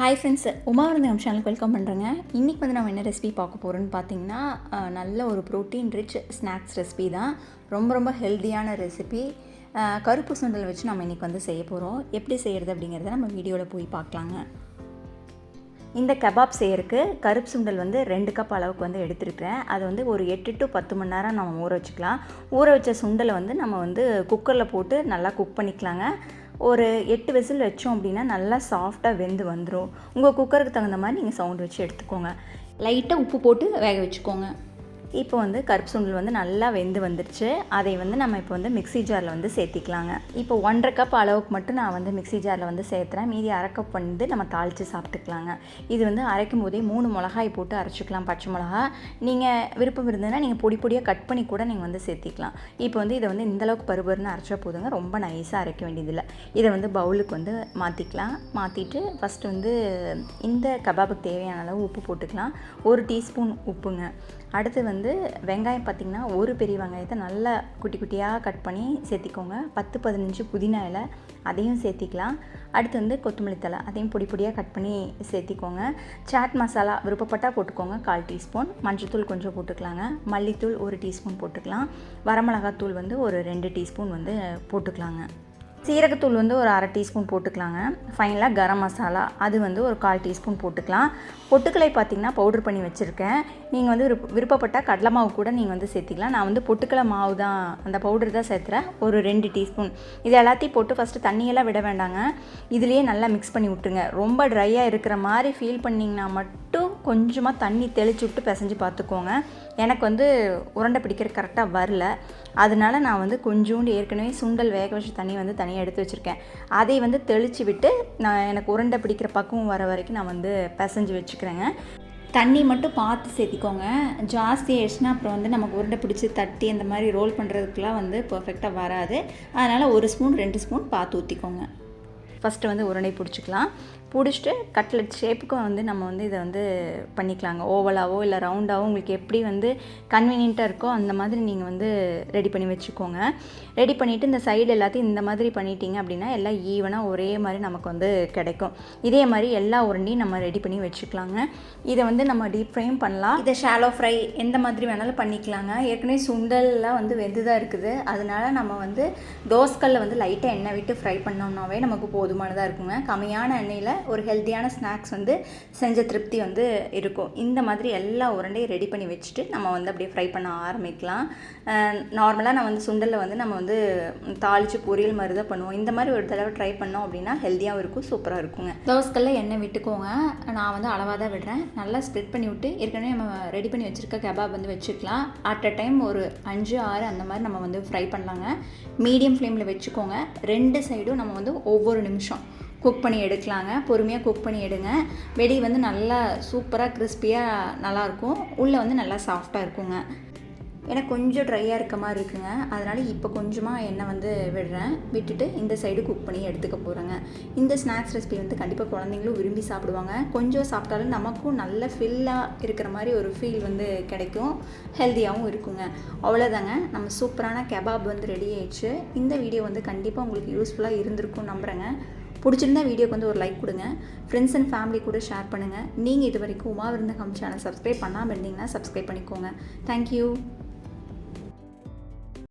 Hi friends உமாவிருந்தம் சேனலுக்கு welcome பண்ணுறேங்க இன்றைக்கி வந்து நம்ம என்ன ரெசிபி பார்க்க போகிறோன்னு பார்த்தீங்கன்னா நல்ல ஒரு ப்ரோட்டீன் ரிச் ஸ்நாக்ஸ் ரெசிபி தான். ரொம்ப ரொம்ப ஹெல்த்தியான ரெசிபி கருப்பு சுண்டல் வச்சு நம்ம இன்றைக்கி வந்து செய்ய போகிறோம் எப்படி செய்கிறது அப்படிங்கிறத நம்ம வீடியோவில் போய் பார்க்கலாங்க. இந்த கபாப் செய்யறதுக்கு கருப்பு சுண்டல் வந்து ரெண்டு கப் அளவுக்கு வந்து எடுத்துருக்கிறேன். அது வந்து ஒரு எட்டு டு பத்து மணி நேரம் நம்ம ஊற வச்சுக்கலாம். ஊற வச்ச சுண்டலை வந்து நம்ம வந்து குக்கரில் போட்டு நல்லா குக் பண்ணிக்கலாங்க. ஒரு எட்டு விசில் வச்சோம் அப்படின்னா நல்லா சாஃப்டாக வெந்து வந்துடும் உங்கள் குக்கருக்கு தகுந்த மாதிரி நீங்கள் சவுண்ட் வச்சு எடுத்துக்கோங்க. லைட்டாக உப்பு போட்டு வேக வச்சுக்கோங்க. இப்போ வந்து கருப்பு சுண்டல் வந்து நல்லா வெந்து வந்துடுச்சு அதை வந்து நம்ம இப்போ வந்து மிக்ஸி ஜாரில் வந்து சேர்த்திக்கலாங்க. இப்போ ஒன்றரை கப் அளவுக்கு மட்டும் நான் வந்து மிக்ஸி ஜாரில் வந்து சேர்த்துறேன். மீதி அரை கப் வந்து நம்ம தாளித்து சாப்பிட்டுக்கலாங்க. இது வந்து அரைக்கும் போதே மூணு மிளகாய் போட்டு அரைச்சிக்கலாம் பச்சை மிளகா. நீங்கள் விருப்பம் இருந்ததுன்னா நீங்கள் பொடி பொடியாக கட் பண்ணி கூட நீங்கள் வந்து சேர்த்திக்கலாம். இப்போ வந்து இதை வந்து இந்த அளவுக்கு பருபருன்னு அரைச்சா போதுங்க. ரொம்ப நைஸாக அரைக்க வேண்டியதில்லை. இதை வந்து பவுலுக்கு வந்து மாற்றிக்கலாம் மாற்றிட்டு ஃபஸ்ட்டு வந்து இந்த கபாபுக்கு தேவையான அளவு உப்பு போட்டுக்கலாம். ஒரு டீஸ்பூன் உப்புங்க. அடுத்து வந்து வந்து வெங்காயம் பார்த்திங்கன்னா ஒரு பெரிய வெங்காயத்தை நல்லா குட்டி குட்டியாக கட் பண்ணி சேர்த்திக்கோங்க. பத்து பதினஞ்சு புதினா இலை அதையும் சேர்த்திக்கலாம். அடுத்து வந்து கொத்தமல்லி தழை அதையும் பொடி பொடியாக கட் பண்ணி சேர்த்திக்கோங்க. சாட் மசாலா விருப்பப்பட்டால் போட்டுக்கோங்க கால் டீஸ்பூன். மஞ்சள்தூள் கொஞ்சம் போட்டுக்கலாங்க. மல்லித்தூள் ஒரு டீஸ்பூன் போட்டுக்கலாம். வரமிளகாத்தூள் வந்து ஒரு ரெண்டு டீஸ்பூன் வந்து போட்டுக்கலாங்க. சீரகத்தூள் வந்து ஒரு அரை டீஸ்பூன் போட்டுக்கலாங்க. ஃபைனலாக கரம் மசாலா அது வந்து ஒரு கால் டீஸ்பூன் போட்டுக்கலாம். பொட்டுக்கலை பார்த்திங்கன்னா பவுடர் பண்ணி வச்சுருக்கேன். நீங்கள் வந்து விருப்ப விருப்பப்பட்டால் கடலை மாவு கூட நீங்கள் வந்து சேர்த்திக்கலாம். நான் வந்து பொட்டுக்கலை மாவு தான் அந்த பவுடர் தான் சேர்த்துறேன். ஒரு ரெண்டு டீஸ்பூன். இது எல்லாத்தையும் போட்டு ஃபஸ்ட்டு தண்ணியெல்லாம் விட வேண்டாங்க. இதுலேயே நல்லா மிக்ஸ் பண்ணி விட்டுருங்க. ரொம்ப ட்ரையாக இருக்கிற மாதிரி ஃபீல் பண்ணிங்கன்னா மட்டும் கொஞ்சமாக தண்ணி தெளிச்சு விட்டு பிசைஞ்சு பார்த்துக்கோங்க. எனக்கு வந்து உருண்டை பிடிக்கிற கரெக்டாக வரல. அதனால நான் வந்து கொஞ்சோண்டு ஏற்கனவே சுண்டல் வேக வச்ச தண்ணி வந்து தனியாக எடுத்து வச்சுருக்கேன். அதை வந்து தெளித்து விட்டு நான் எனக்கு உருண்டை பிடிக்கிற பக்குவம் வர வரைக்கும் நான் வந்து பிசைஞ்சு வச்சுக்கிறேங்க. தண்ணி மட்டும் பார்த்து சேர்த்திக்கோங்க. ஜாஸ்தி ஆயிடுச்சுன்னா அப்புறம் வந்து நமக்கு உருண்டை பிடிச்சி தட்டி அந்த மாதிரி ரோல் பண்ணுறதுக்குலாம் வந்து பர்ஃபெக்டாக வராது. அதனால் ஒரு ஸ்பூன் ரெண்டு ஸ்பூன் பார்த்து ஊற்றிக்கோங்க ஃபஸ்ட்டு வந்து உருண்டை பிடிச்சிக்கலாம். பிடிச்சிட்டு கட்லெட் ஷேப்புக்கும் வந்து நம்ம வந்து இதை வந்து பண்ணிக்கலாங்க. ஓவலாவோ இல்லை ரவுண்டாகவோ உங்களுக்கு எப்படி வந்து கன்வீனியண்ட்டாக இருக்கோ அந்த மாதிரி நீங்கள் வந்து ரெடி பண்ணி வச்சுக்கோங்க. ரெடி பண்ணிவிட்டு இந்த சைடு எல்லாத்தையும் இந்த மாதிரி பண்ணிட்டீங்க அப்படின்னா எல்லாம் ஈவனாக ஒரே மாதிரி நமக்கு வந்து கிடைக்கும். இதே மாதிரி எல்லா உருண்டையும் நம்ம ரெடி பண்ணி வச்சுக்கலாங்க. இதை வந்து நம்ம டீப் ஃப்ரையும் பண்ணலாம். இதை ஷாலோ ஃப்ரை எந்த மாதிரி வேணாலும் பண்ணிக்கலாங்க. ஏற்கனவே சுண்டல்லாம் வந்து வெந்து தான் இருக்குது. அதனால நம்ம வந்து தோசைக்கல்ல வந்து லைட்டாக எண்ணெய் விட்டு ஃப்ரை பண்ணோம்னாவே நமக்கு போதுமானதாக இருக்குங்க. கம்மியான எண்ணெயில் ஒரு ஹெல்த்தியான ஸ்நாக்ஸ் வந்து செஞ்ச திருப்தி வந்து இருக்கும். இந்த மாதிரி எல்லா உருண்டையும் ரெடி பண்ணி வச்சுட்டு நம்ம வந்து அப்படியே ஃப்ரை பண்ண ஆரம்பிக்கலாம். நார்மலாக நான் வந்து சுண்டலில் வந்து நம்ம வந்து தாளித்து பொரியல் மாதிரி தான் பண்ணுவோம். இந்த மாதிரி ஒரு தடவை ட்ரை பண்ணோம் அப்படின்னா ஹெல்த்தியாகவும் இருக்கும் சூப்பராக இருக்குங்க. தோசைக்கல்ல எண்ணெய் விட்டுக்கோங்க. நான் வந்து அளவாக தான் விடுறேன். நல்லா ஸ்ப்ரெட் பண்ணி விட்டு ஏற்கனவே நம்ம ரெடி பண்ணி வச்சுருக்க கபாப் வந்து வச்சுக்கலாம். அட் அ டைம் ஒரு அஞ்சு ஆறு அந்த மாதிரி நம்ம வந்து ஃப்ரை பண்ணலாங்க. மீடியம் ஃப்ளேமில் வச்சுக்கோங்க. ரெண்டு சைடும் நம்ம வந்து ஒவ்வொரு நிமிஷம் குக் பண்ணி எடுக்கலாங்க. பொறுமையாக குக் பண்ணி எடுங்க. வெடி வந்து நல்லா சூப்பராக கிறிஸ்பியாக நல்லாயிருக்கும் உள்ளே வந்து நல்லா சாஃப்டாக இருக்குங்க. எனக்கு கொஞ்சம் ட்ரையாக இருக்க மாதிரி இருக்குங்க. அதனால் இப்போ கொஞ்சமாக எண்ணெய் வந்து விடுறேன். விட்டுட்டு இந்த சைடு குக் பண்ணி எடுத்துக்க போகிறேங்க இந்த ஸ்நாக்ஸ் ரெசிபி வந்து கண்டிப்பாக குழந்தைங்களும் விரும்பி சாப்பிடுவாங்க. கொஞ்சம் சாப்பிட்டாலும் நமக்கும் நல்ல ஃபில்லாக இருக்கிற மாதிரி ஒரு ஃபீல் வந்து கிடைக்கும். ஹெல்த்தியாகவும் இருக்குங்க. அவ்வளோதாங்க நம்ம சூப்பரான கெபாப் வந்து ரெடி ஆயிடுச்சு. இந்த வீடியோ வந்து கண்டிப்பாக உங்களுக்கு யூஸ்ஃபுல்லாக இருந்திருக்கும் நம்புகிறேங்க பிடிச்சிருந்தா வீடியோக்கு வந்து ஒரு லைக் கொடுங்க. ஃப்ரெண்ட்ஸ் அண்ட் ஃபேமிலி கூட ஷேர் பண்ணுங்கள் நீங்கள் இது வரைக்கும் உமா விருந்தகம் சேனல் சப்ஸ்கிரைப் பண்ணாமல் இருந்தீங்கன்னா சப்ஸ்கிரைப் பண்ணிக்கோங்க. தேங்க்யூ